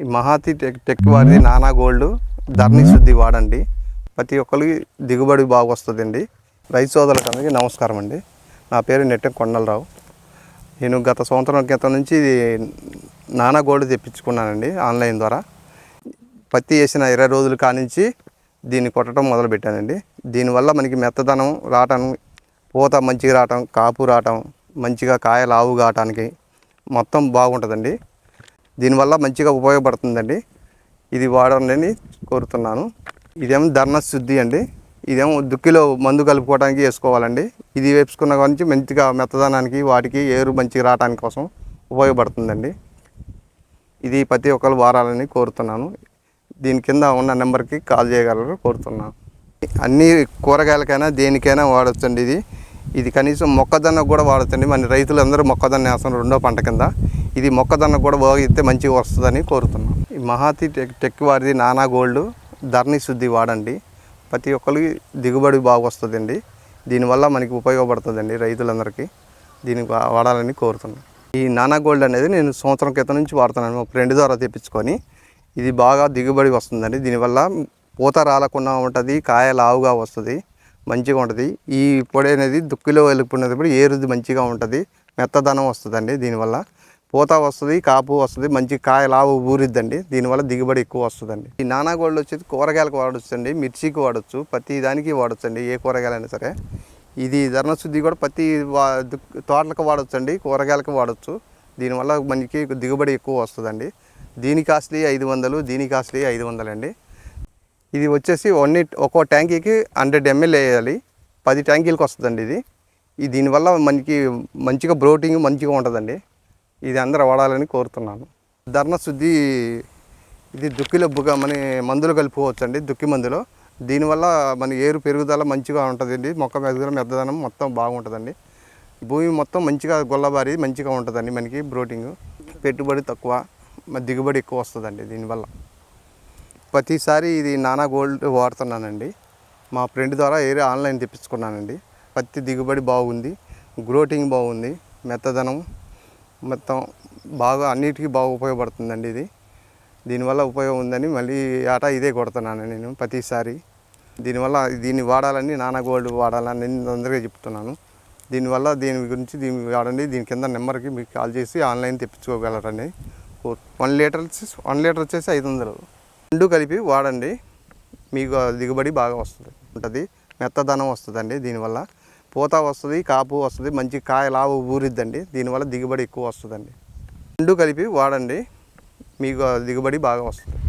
ఈ Mahathi tech tech వారిది నానా గోల్డ్. ధరణి శుద్ధి వాడండి. ప్రతి ఒక్కరికి దిగుబడి బాగా వస్తుందండి. రైతు సోదరులకు అందరికీ నమస్కారం అండి. నా పేరు నెట్టెం కొండలరావు. నేను గత సంవత్సరం క్రితం నుంచి నానా గోల్డ్ తెప్పించుకున్నానండి ఆన్లైన్ ద్వారా. పత్తి వేసిన ఇరవై రోజుల కానించి దీన్ని కొట్టడం మొదలుపెట్టానండి. దీనివల్ల మనకి మెత్తదనం రావటం పూత మంచిగా రావటం కాపు రావటం మంచిగా కాయ లావు కావటానికి మొత్తం బాగుంటుందండి. దీనివల్ల మంచిగా ఉపయోగపడుతుందండి. ఇది వాడండి కోరుతున్నాను. ఇదేమో ధర్ణ శుద్ధి అండి. ఇదేమో దుక్కిలో మందు కలుపుకోవడానికి వేసుకోవాలండి. ఇది వేసుకున్న నుంచి మంచిగా మెత్తదనానికి వాటికి ఏరు మంచిగా రావడానికి కోసం ఉపయోగపడుతుందండి. ఇది ప్రతి ఒక్కరు వారాలని కోరుతున్నాను. దీని కింద ఉన్న నెంబర్కి కాల్ చేయగలరు కోరుతున్నాను. అన్ని కూరగాయలకైనా దేనికైనా వాడచ్చండి ఇది. ఇది కనీసం మొక్కజొన్న కూడా వాడచ్చండి. మన రైతులందరూ మొక్కజొన్న వేస్తాం రెండో పంట కింద. ఇది మొక్కజొన్న కూడా బాగితే మంచిగా వస్తుందని కోరుతున్నాం. ఈ మహాతి టెక్ టెక్ వారిది నానా గోల్డ్ ధరణి శుద్ధి వాడండి. ప్రతి ఒక్కరికి దిగుబడి బాగా వస్తుందండి. దీనివల్ల మనకి ఉపయోగపడుతుందండి రైతులందరికీ. దీన్ని వా- వాడాలని కోరుతున్నాను ఈ నానా గోల్డ్ అనేది నేను సంవత్సరం క్రితం నుంచి వాడుతున్నాను. మా ఫ్రెండ్ ద్వారా తెప్పించుకొని ఇది బాగా దిగుబడి వస్తుందండి. దీనివల్ల పూత రాలకుండా ఉంటుంది కాయ లావుగా వస్తుంది మంచిగా ఉంటుంది. ఈ పొడి అనేది దుక్కిలో వెళ్ళిపోయినప్పుడు ఏరుది మంచిగా ఉంటుంది మెత్తదనం వస్తుందండి దీనివల్ల. పూత వస్తుంది కాపు వస్తుంది మంచి కాయ లావు ఊరిద్దండి. దీనివల్ల దిగుబడి ఎక్కువ వస్తుందండి. ఈ నానా గోల్డ్ వచ్చేసి కూరగాయలకు వాడచ్చు మిర్చికి వాడచ్చు ప్రతి దానికి వాడచ్చు ఏ కూరగాయలైనా సరే. ఇది ధర్మశుద్ధి శుద్ధి కూడా ప్రతి తోటలకు వాడచ్చు కూరగాయలకు వాడచ్చు. దీనివల్ల మనకి దిగుబడి ఎక్కువ వస్తుందండి. దీని కాస్ట్లీ ఐదు వందలు దీని కాస్ట్లీ ఐదు వందలండి. ఇది వచ్చేసి ఓన్లీ ఒక్కో ట్యాంకీకి హండ్రెడ్ ఎంఎల్ వేయాలి. పది ట్యాంకీలకు వస్తుందండి ఇది. ఈ దీనివల్ల మనకి మంచిగా బ్రోటింగ్ మంచిగా ఉంటుందండి. ఇది అందరూ వాడాలని కోరుతున్నాను. ధర్ణ శుద్ధి ఇది దుక్కిలో బుగ మన మందులు కలుపుకోవచ్చు అండి దుక్కి మందులో. దీనివల్ల మన ఏరు పెరుగుదల మంచిగా ఉంటుందండి. మొక్క పెరుగుదల మెద్దదనం మొత్తం బాగుంటుందండి. భూమి మొత్తం మంచిగా గొల్లబారి మంచిగా ఉంటుందండి మనకి బ్రోటింగ్. పెట్టుబడి తక్కువ దిగుబడి ఎక్కువ వస్తుందండి దీనివల్ల. ప్రతిసారి ఇది నానా గోల్డ్ వాడుతున్నానండి. మా ఫ్రెండ్ ద్వారా ఏరే ఆన్లైన్ తెప్పించుకున్నానండి. పత్తి దిగుబడి బాగుంది గ్రోటింగ్ బాగుంది మెత్తదనం మొత్తం బాగా అన్నిటికీ బాగా ఉపయోగపడుతుందండి ఇది. దీనివల్ల ఉపయోగం ఉందని మళ్ళీ ఆట ఇదే కొడుతున్నాను నేను ప్రతిసారి. దీనివల్ల దీన్ని వాడాలని నానా గోల్డ్ వాడాలని నేను అందరికీ చెప్తున్నాను. దీనివల్ల దీని గురించి దీన్ని వాడండి దీని కింద నెంబర్కి మీకు కాల్ చేసి ఆన్లైన్ తెప్పించుకోగలరండి వన్ లీటర్ వన్ లీటర్ వచ్చేసి ఐదు వందలు. రెండు కలిపి వాడండి మీకు దిగుబడి బాగా వస్తుంది ఉంటుంది మెత్తదనం వస్తుందండి దీనివల్ల. పూత వస్తుంది కాపు వస్తుంది మంచి కాయ లావు ఊరిద్దండి. దీనివల్ల దిగుబడి ఎక్కువ వస్తుందండి. రెండు కలిపి వాడండి మీకు దిగుబడి బాగా వస్తుంది.